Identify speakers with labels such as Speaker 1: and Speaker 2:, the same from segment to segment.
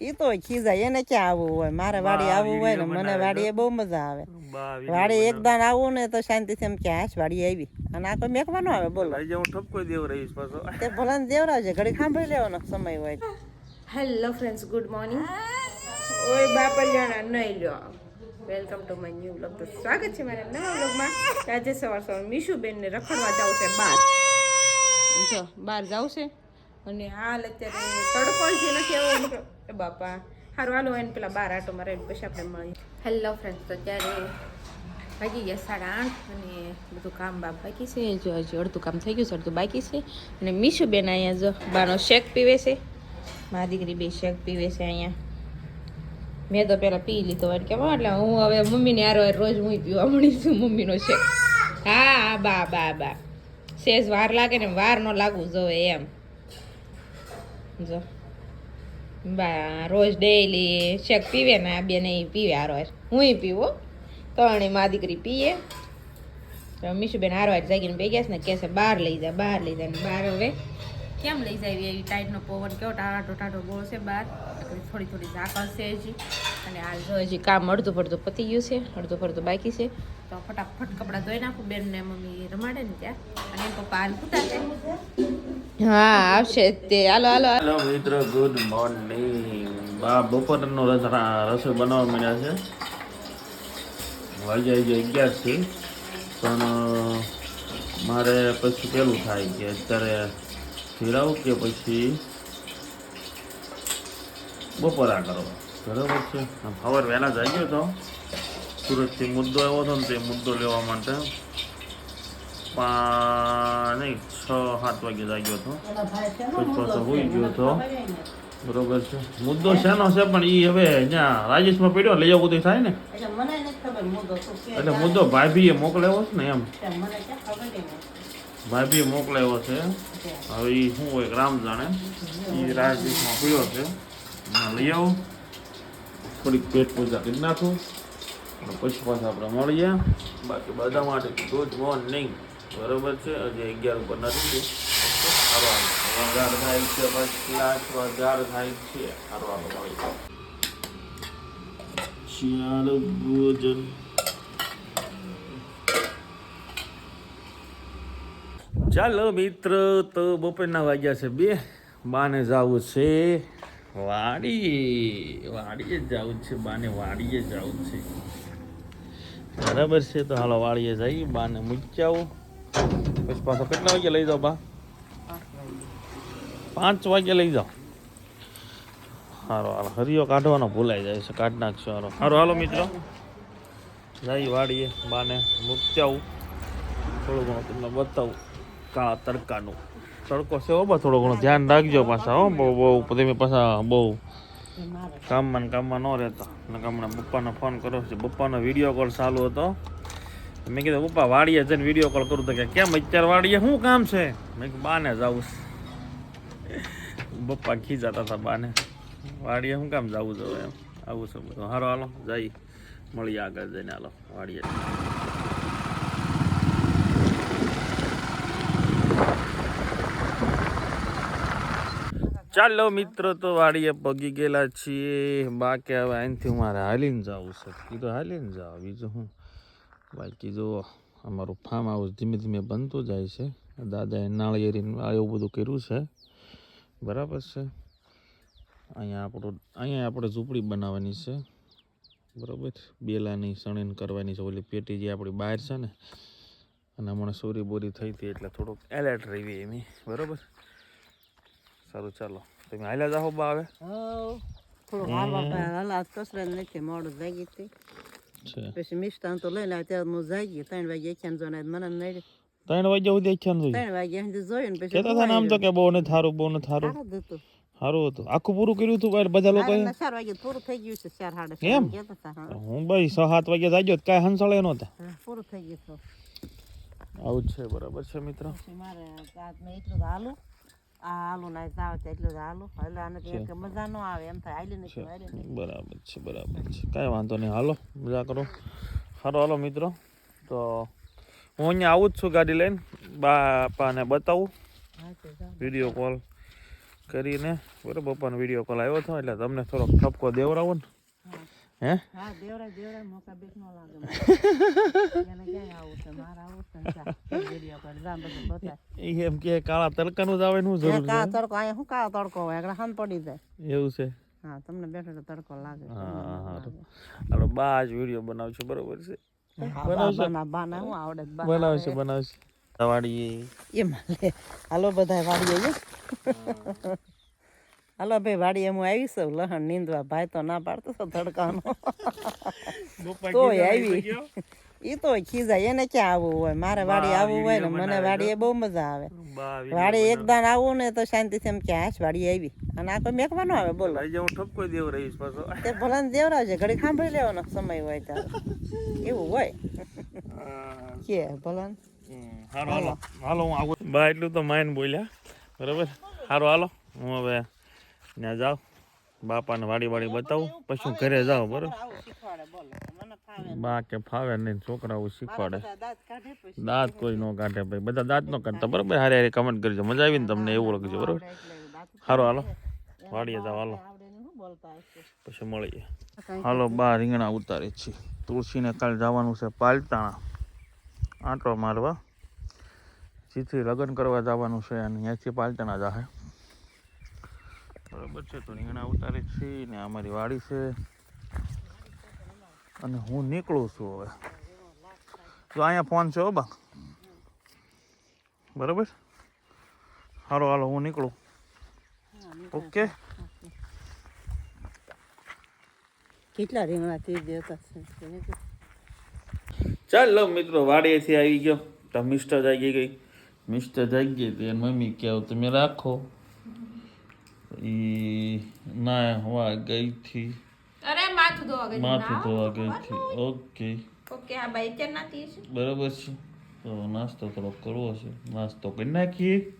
Speaker 1: ઈ તો ખીજાય. એને ક્યાં આવવું હોય? મારે વાડી આવવું હોય ને મને વાડીએ બહુ મજા આવે. વાડી એક દાન આવું ને તો શાંતિથી એમ કે હાશ વાડી આવી. અને આ કોઈ મેકવાનો આવે? બોલો.
Speaker 2: આજે હું ઠપકો દેવ રહીશ પાછો.
Speaker 1: તે ભલે ને દેવરાવજે ઘડી સાંભળી લેવાનો સમય હોય
Speaker 3: હેલો ફ્રેન્ડ્સ ગુડ મોર્નિંગ ઓય બાપલિયાણા નહીં લ્યો. Welcome to my new blog તો સ્વાગત છે મારા નવા બ્લોગમાં આજે સવાર સવાર મીશુબેનને રખડવા જાવ છે બહાર. જો બહાર જાવ છે. અને હાલ અત્યારે તડકો જ નથી એવો. એ બાપા સારું હાલો, એને પેલા બાર આટો મારે પછી આપણે મળીએ. હેલો ફ્રેન્ડ્સ તો અત્યારે ભાગી ગયા સાડા આઠ અને બધું કામ બાપ બાકી છે. જો હજી અડધું કામ થઈ ગયું છે, અડધું બાકી છે. અને મીશુબેન અહીંયા જો બાનો શેક પીવે છે. મારી દીકરી બે શેક પીવે છે અહીંયા. મેં તો પેલા પી લીધો હોય કે એટલે હું હવે મમ્મીને આરો રોજ હું પીવા મળી છું મમ્મીનો હા હા, બા બા બા. સેજ વાર લાગે ને વાર ન લાગવું જોવે એમ. જો. બા, રોજ ડેઈલી શેક પીવે ને આ બે નહીં પીવે હારો હારે. હું પીવો ત્રણેય મા દીકરી પીએ. તો મીશુબેન હારો હારે જાગીને બે ગયા ને કહેશે બહાર લઈ જા, બહાર લઈ જા ને બહાર હવે કેમ લઈ જાય એવી ટાઈટનો પવન? કેવો ટાટો ટાટો ગોળ છે બહાર થોડી થોડી ઝાકળ છે હજી. અને હાલ જો હજી કામ અડધું પડધું પતી ગયું છે, અડધું પડધું બાકી છે. તો ફટાફટ કપડાં ધોઈ નાખું બેન ને મમ્મી રમાડે ને ત્યાં. અને પપ્પા હાલ પૂતા છે હા, આવશે તે. હાલો હાલો
Speaker 2: હાલો. મિત્રો, ગુડ મોર્નિંગ. બા, બપોરનો રસ- રસોઈ બનાવવા મળ્યા છે. વાગ્યા જે અગિયાર છે પણ મારે પછી પેલું થાય કે અત્યારે ફેરાવું કે પછી બપોરા કરો. બરાબર છે? સવાર વહેલા જઈ ગયો તો સુરતથી મુદ્દો આવ્યો હતો ને તે મુદ્દો લેવા માટે પા નહીં છ સાત વાગે જાગ્યો હતો. પછી પાછો હોઈ ગયો હતો. બરોબર છે? મુદ્દો શેનો છે? પણ એ હવે અહીંયા રાજેશમાં પડ્યો લઈ આવું તો થાય ને?
Speaker 1: ખબર
Speaker 2: એટલે મુદ્દો ભાભીએ મોકલાવ્યો છે ને એમ.
Speaker 1: મને.
Speaker 2: ભાભીએ મોકલાવ્યો છે હવે એ શું હોય રામ જાણે એ રાજદીપમાં પડ્યો છે લઈ આવો થોડીક પેટ પૂજા કરી નાખું અને પછી પાછા આપણે મળીએ બાકી બધા માટે ધોધોન નહીં બરોબર છે હજી અગિયાર ઉપર નથી વગાડ થાય છે પછી લાસ્ટ વગાડ થાય છે હારવાનું મળી શિયાળ ભોજન ચાલો મિત્ર, તો બપોરના વાગ્યા છે બે. બાને જવું છે વાડી વાડીએ જવું છે, બાને વાડીએ જવું છે. બરાબર છે, તો હાલો વાડીએ જઈ બાને મૂકી આવું પછી પાછો કેટલા વાગે લઈ જાઓ બા? પાંચ વાગે લઈ જાઓ. સારો હાલો, હરિયો કાઢવાનો ભૂલાઈ જાય છે, કાઢ નાખશો હારો હારો હાલો, મિત્રો. જઈ વાડીએ, બાને મૂકી થોડું ઘણું તમને બતાવું. કાળા તડકાનું. તડકો છે હો બા, થોડો ઘણો. ધ્યાન રાખજો પાછા હો, બહુ બહુ તમે પાછા બહુ કામમાં ને કામમાં ન રહેતા. ને હમણાં પપ્પાનો ફોન કર્યો છે. પપ્પાનો વીડિયો કોલ ચાલુ હતો. મેં કીધું, પપ્પા, વાડીએ જઈને વીડિયો કોલ કરું. તો કે, કેમ અત્યારે વાડીએ? શું કામ છે? મેં કીધું, બાને જવું પપ્પા ખીજાતા હતા બાને. વાડીએ શું કામ જવું જોઈએ એમ આવું છે બધું. હારો, હાલો જઈ મળીએ આગળ જઈને, હાલો, વાડીએ. ચાલો મિત્રો, તો વાડીએ પગી ગયેલા છીએ. બાકી હવે અહીંથી મારે હાલીને જવું છે. કીધું હાલીને જાવ બીજું હું? બાકી જો અમારું ફાર્મ હાઉસ ધીમે ધીમે બનતું જાય છે. દાદાએ નાળિયેરી એવું બધું કર્યું છે. બરાબર છે? અહીંયા આપણું, અહીંયા આપણે ઝૂંપડી બનાવવાની છે. બરાબર? બેલાની સણીન કરવાની છે. ઓલી પેટી જે આપણી બહાર છે ને, અને હમણાં સોરી બોરી થઈ હતી એટલે થોડુંક એલર્ટ રહી એમ બરાબર? સારું ચાલો. તમે હાલ્યા જાઓ બા હવે.
Speaker 1: ત્રણ વાગે
Speaker 2: વાગ્યા સુધી ખ્યાલ જોયું
Speaker 1: વાગે જોયું ને પછી
Speaker 2: કહેતા હતા ને આમ તો કે બહુ નથી સારું બહુ સારું.
Speaker 1: સારું હતું.
Speaker 2: આખું પૂરું કર્યું હતું ભાઈ બધા લોકો
Speaker 1: ચાર વાગે પૂરું થઈ ગયું છે ચાર સાડા
Speaker 2: એમ?
Speaker 1: હું.
Speaker 2: ભાઈ છ સાત વાગ્યા જાગ્યો તો કાંઈ હંસાળે નહોતા.
Speaker 1: પૂરું થઈ ગયું
Speaker 2: આવું છે બરાબર છે મિત્ર.
Speaker 1: મારે એટલું હાલું. આ હાલું ના જાવ તો એટલું જ એટલે આને એક મજા ન આવે એમ થાય. હાલી નથી
Speaker 2: બરાબર છે બરાબર છે. કાંઈ વાંધો નહીં. હાલો મજા કરો. સારું હાલો મિત્રો. તો હું અહીંયા આવું જ છું ગાડી લઈને. બાપાને બતાવું. વીડિયો કોલ કરીને. બરાબર પપ્પાનો વીડિયો કોલ આવ્યો હતો એટલે તમને થોડોક ઠપકો દેવડાવો ને. હે
Speaker 1: હા દેવરાય દેવરાય મોકા બેક નો લાગે. એને ક્યાંય આવું છે મારે આવું એક વીડિયો કરી જા બધું બતાય
Speaker 2: એમ કે કાળા તડકાનું જ આવે ને જરૂર
Speaker 1: કાળો તડકો અહીંયા હું કાળો તડકો હોય આગળ હાન પડી જાય
Speaker 2: એવું છે
Speaker 1: હા તમને બેઠો તો તડકો લાગે
Speaker 2: હા હા હાલો બા જ વીડિયો બનાવશું બરોબર છે
Speaker 1: બાના બાના હું આવડે
Speaker 2: બનાવશે બનાવશે વાડી
Speaker 1: એમ હાલો બધા વાડીએ હાલો ભાઈ વાડીએ હું આવી છું લહણ નીંદવા. ભાઈ તો ના પાડતો છો તડકાનો તોય આવી. એ તો ખીજાય. એને ક્યાં આવવું હોય? મારે વાડી આવવું હોય ને મને વાડીએ બહુ મજા આવે. વાડી એક દાન આવવું ને તો શાંતિથી એમ કે હાશ વાડી આવી. અને આ કોઈ મેકવાનો આવે? બોલો.
Speaker 2: હું ઠપકો દેવ રહીશ પાછો.
Speaker 1: તે ભલા દેવરાવજે ઘડી સાંભળી લેવાનો સમય હોય ત્યારે. એવું હોય. કે ભલા
Speaker 2: હાલો. હાલો. હાલો હું આવું. બા એટલું તો માઇન બોલ્યા. બરાબર? હારો હાલો. હું હવે ત્યાં જાઓ. બાપાને વાડી વાડી બતાવું. પછી હું ઘરે જાઉં બરાબર?
Speaker 1: આવું શીખવાડે બોલો. મને ફાવે
Speaker 2: બા કે ફાવે નહીં છોકરાઓ શીખવાડે.
Speaker 1: દાંત કાઢે પછી
Speaker 2: દાંત કોઈ ન કાઢે ભાઈ બધા દાંત ન કાઢતા બરાબર? હારે હારે કમેન્ટ કરજો. મજા આવી ને તમને એવું લખજો બરોબર? હારો હાલો વાડીએ જાઓ હાલો.
Speaker 1: આવડે ને શું બોલતા
Speaker 2: પછી મળીએ. હાલો બા રીંગણા ઉતારી છીએ તુલસીને કાલે જવાનું છે પાલતાણા. આંટો મારવા. જીથી લગ્ન કરવા જવાનું છે અને ત્યાંથી પાલતાણા જાહે. બરાબર છે તો રીંગણા ઉતારી છે ને અમારી વાડી છે. અને હું નીકળું છું હવે. તો અહીંયા ફોન છે હો બા. બરાબર? હાલો હાલો હું નીકળું. ઓકે.
Speaker 1: કેટલા રીંગણા તે દેતા છે?
Speaker 2: ચાલો મિત્રો વાડીએથી આવી ગયો. તો મિસ્ટર જાગી ગઈ. મિસ્ટર જાગી ગઈ મમ્મી કહેવું તમે રાખો. ઈ ના હવા ગઈ થી.
Speaker 3: અરે માથું ધોવા ગઈ
Speaker 2: માથું ધોવા ગઈ થી ઓકે.
Speaker 3: ઓકે આ ભાઈ અત્યારે નાતી છે
Speaker 2: બરાબર છે. તો નાસ્તો થોડો કરવો છે. નાસ્તો કરી નાખીએ.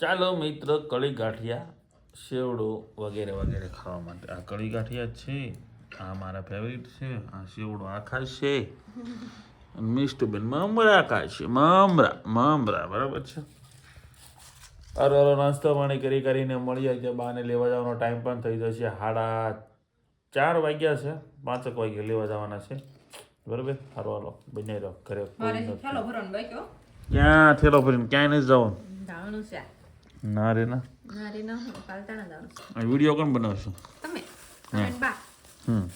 Speaker 2: ચાલો મિત્ર કળી ગાંઠિયા શેવડો વગેરે વગેરે ખાવા માટે. આ કળી ગાંઠિયા છે. આ મારા ફેવરિટ છે. આ શેવડો આ ખાય અને મિષ્ટુબેન મમરા ખાશે. મમરા મમરા બરાબર છે? અરવારો અરે નાસ્તો પાણી કરી કરીને મળી જાય બાને લેવા જવાનો ટાઈમ પણ થઈ જશે. સાડા ચાર વાગ્યા છે. પાંચેક વાગે લેવા જવાના છે. બરાબર? સારું હાલો. બનાવી રહો. ઘરે ક્યાં થેલો ભરીને? ક્યાંય નથી જવાનું? ના રે ના.
Speaker 3: છું.
Speaker 2: વીડિયો કોણ બનાવશું?
Speaker 3: તમે?
Speaker 2: હમ.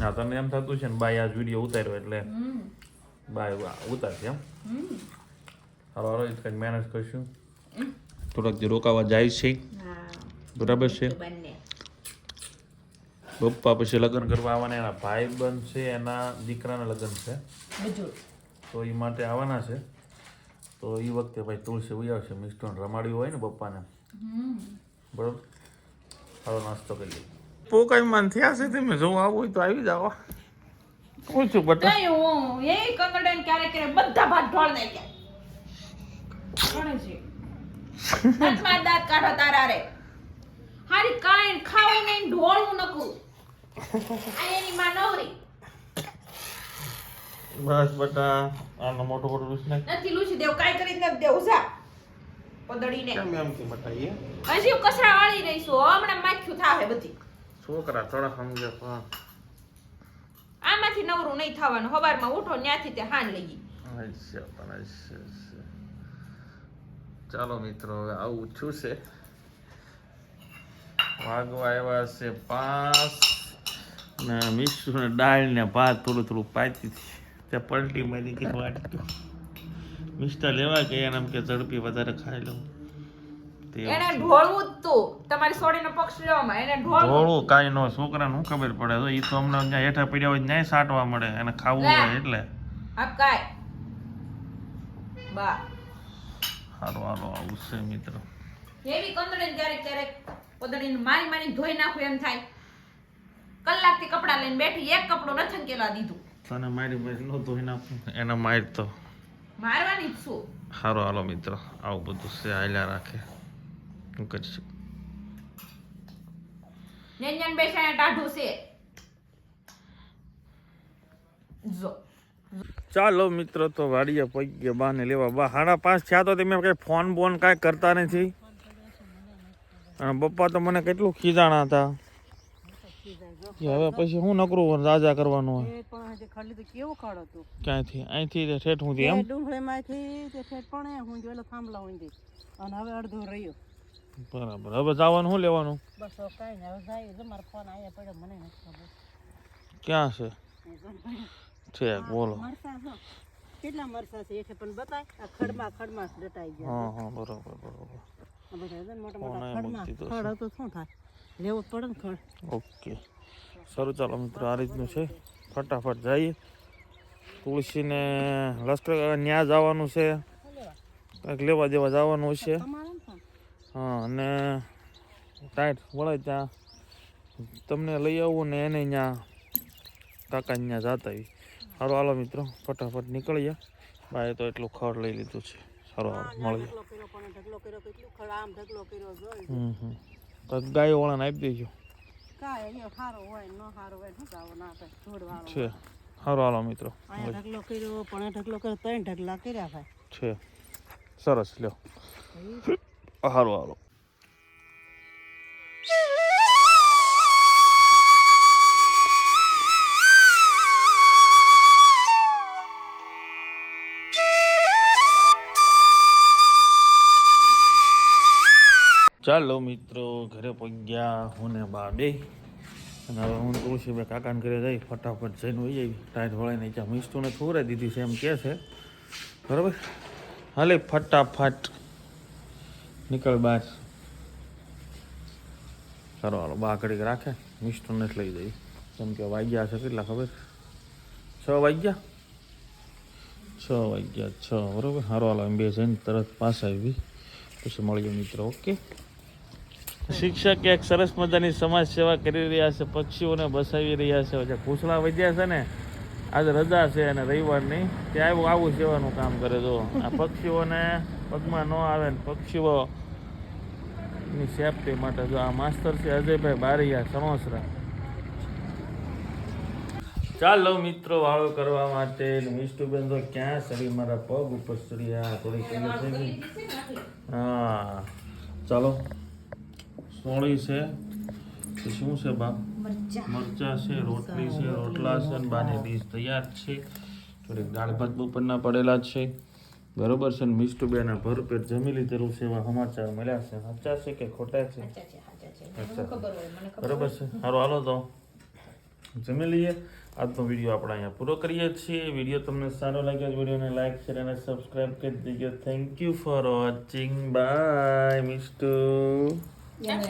Speaker 2: હા તને એમ થતું છે ને બાય આજ વીડિયો ઉતાર્યો એટલે બાય ઉતારશે એમ? હાલો હાલો કંઈક મેનેજ કરશું. થોડાક જે રોકાવા જાય છે. બરાબર છે? પપ્પા પછી લગ્ન કરવા આવવાના એના ભાઈ બંધ છે એના દીકરાના લગ્ન છે. તો એ માટે આવવાના છે. તો એ વખતે ભાઈ તુલસી ઉઈ આવશે રમાડ્યું હોય ને પપ્પાને. બરોબર? હાલો નાસ્તો કરી લઈએ. પોકાઈમાં થયા છે તમે જોવા આવું તો આવી જાઓ. પૂછું બટા.
Speaker 3: નહીં હું એ કંગડે ને ક્યારે ક્યારેક બધા ભાત ઢોળ નાખ્યા કોણે છે. હાથમાં દાંત કાઢો તારા રે. હારી કાંઈ ખાવું નહીં ઢોળવું નકરું. આ એની માં નવરી.
Speaker 2: બસ બટા આનો મોટો મોટો રૂસ નાખ.
Speaker 3: નથી લૂછી દેવ કાઈ કરી નથી દેવું જા. પદડીને.
Speaker 2: કેમ એમ કે બટા એ
Speaker 3: હજી કસરા વાળી રહીશું હમણાં માખ્યું થાહે બધી.
Speaker 2: છોકરા થોડા સમજે પણ.
Speaker 3: આમાંથી નવરું નહીં થવાનું. સવારમાં ઉઠો ત્યાંથી તે હાન લઈ
Speaker 2: અચ્છા પણ અચ્છા ચાલો મિત્રો હવે આવું છું છે. વાગવા આવ્યા છે પાંચ ને મીઠું ને દાળ ને ભાત થોડું થોડું પાતી તે પલટી મારી ગઈ વાટતું મિસ્ટર લેવા ગયા એમ કે ઝડપી વધારે ખાઈ લઉં.
Speaker 3: એને ઢોળવું જ તું. તમારી સોડીનો પક્ષ લેવામાં. એને ઢોળવું
Speaker 2: કાંઈ ન છોકરાને શું ખબર પડે? તો એ તો અમને ત્યાં હેઠા પડ્યા હોય ન્યાય સાટવા મળે. એને ખાવું હોય એટલે.
Speaker 3: આપ કાય બા.
Speaker 2: હારો હારો આવું છે મિત્રો.
Speaker 3: એવી કંદડીને ક્યારેક ક્યારેક પદડીને મારી મારી ધોઈ નાખું એમ થાય. કલાકથી કપડાં લઈને બેઠી એક કપડું નથી સંકેલા દીધું.
Speaker 2: તને મારી ભાઈ નો ધોઈ નાખું. એના માર તો
Speaker 3: મારવાની જ છું.
Speaker 2: હારો હાલો મિત્રો. આવું બધું છે. આયલા રાખે. શું કરીશું
Speaker 3: જેન જેન બેસાડે ટાઢું છે. જો.
Speaker 2: ચાલો મિત્રો તો વાડીએ પહોંચી ગયા બાને લેવા બા. સાડા પાંચ થયા તો તમે કઈ ફોન બોન કાંઈ કરતા નથી? અને પપ્પા તો મને કેટલું ખીજાણા હતા? હવે પછી હું નકરું રાજા કરવાનું હોય?
Speaker 1: એ પણ હજી ખાલી તો કેવો ખાડો હતો.
Speaker 2: ક્યાંથી અહીંથી ઠેઠ હું એમ?
Speaker 1: ડુંગળીમાંથી તે ઠેઠ પણ હું જોયેલો થાંભલા હું અને હવે અડધો રહ્યો.
Speaker 2: બરાબર. હવે જવાનું શું લેવાનું?
Speaker 1: બસ કઈ નહીં હવે જાય જો મારો ફોન આવ્યા પડ્યો મને નથી ખબર.
Speaker 2: ક્યાં છે?
Speaker 1: ને.
Speaker 2: ઠેક બોલો.
Speaker 1: કેટલા મરસા છે? એટલે પણ બતાય. આ ખડમાં ખડમાં જ ગયા
Speaker 2: હા હા બરોબર બરોબર.
Speaker 1: આ બધા જો ને મોટા મોટા ખડમાં. ખડ હતો શું થાય? લેવું પડે ને ખડ.
Speaker 2: ઓકે. સારું ચાલો મિત્રો આ રીતનું છે. ફટાફટ જઈએ. તુલસીને લશ્કર ન્યા જવાનું છે. કંઈક લેવા દેવા જવાનું છે
Speaker 1: તમારે ને?
Speaker 2: અને ટાઈટ વળે ત્યાં. તમને લઈ આવું ને એને ત્યાં કાકા ત્યાં જતા આવી સારું હાલો મિત્રો ફટાફટ નીકળીએ. બાય તો એટલું ખડ લઈ લીધું છે. સારું હાલો મળીએ. તો ગાયો વાળાને આપી દેજો. છે. સારું હાલો મિત્રો છે. સરસ લ્યો. સારું હાલો ચાલો મિત્રો, ઘરે પહોંચ્યા હું ને બા બે. અને હવે હું તુલસીભાઈ કાકાને ઘરે જઈ, ફટાફટ જઈને હોઈ જઈ ટાઈટ વળાઈને ત્યાં મિસ્તુને થોડાઈ દીધી છે, એમ કે છે. બરાબર? હાલે, ફટાફટ. નીકળ બહાર સારો હાલો બા ઘડીક રાખે. મિસ્ટરને જ લઈ દઈ કેમ કે વાગ્યા છે કેટલા ખબર? છ વાગ્યા? છ વાગ્યા છ બરાબર? સારો હાલો એમ બે જઈને તરત પાસ આવી. પછી મળીએ મિત્રો ઓકે? શિક્ષક એક સરસ મજાની સમાજ સેવા કરી રહ્યા છે પક્ષીઓને બસાવી રહ્યા છે. જે ઘૂસણા વધ્યા છે ને આજે રજા છે અને રવિવારની ત્યાં આવ્યું આવું સેવાનું કામ કરે જો આ પક્ષીઓને પગમાં ન આવે ને પક્ષીઓ ની સેફટી માટે જો આ માસ્તર છે અજયભાઈ બારીયા સણોસરા ચાલો મિત્રો વાળો કરવા માટે મિષ્ટુબેન તો ક્યાં સરી મારા પગ ઉપર ચડ્યા થોડી કઈ થઈ હા. ચાલો. સોળી છે. તો શું છે બા મરચા. છે રોટલી છે રોટલા છે બાની ડીશ તૈયાર છે. થોડીક દાળ ભાત બપોરના પડેલા છે. બરોબર છે ને? મિષ્ટુબેન ભરપેટ જમી લીધેલું છે એવા સમાચાર મળ્યા છે. સાચા છે કે ખોટા છે? બરોબર છે. સારું હાલો તો. જમી લઈએ. આજનો વીડિયો આપણે અહીંયા પૂરો કરીએ છીએ. વીડિયો તમને સારો લાગ્યો વિડીયોને લાઈક શેર અને સબસ્ક્રાઈબ કરી દેજો. Thank you for watching bye મિસ્ટુ
Speaker 1: એને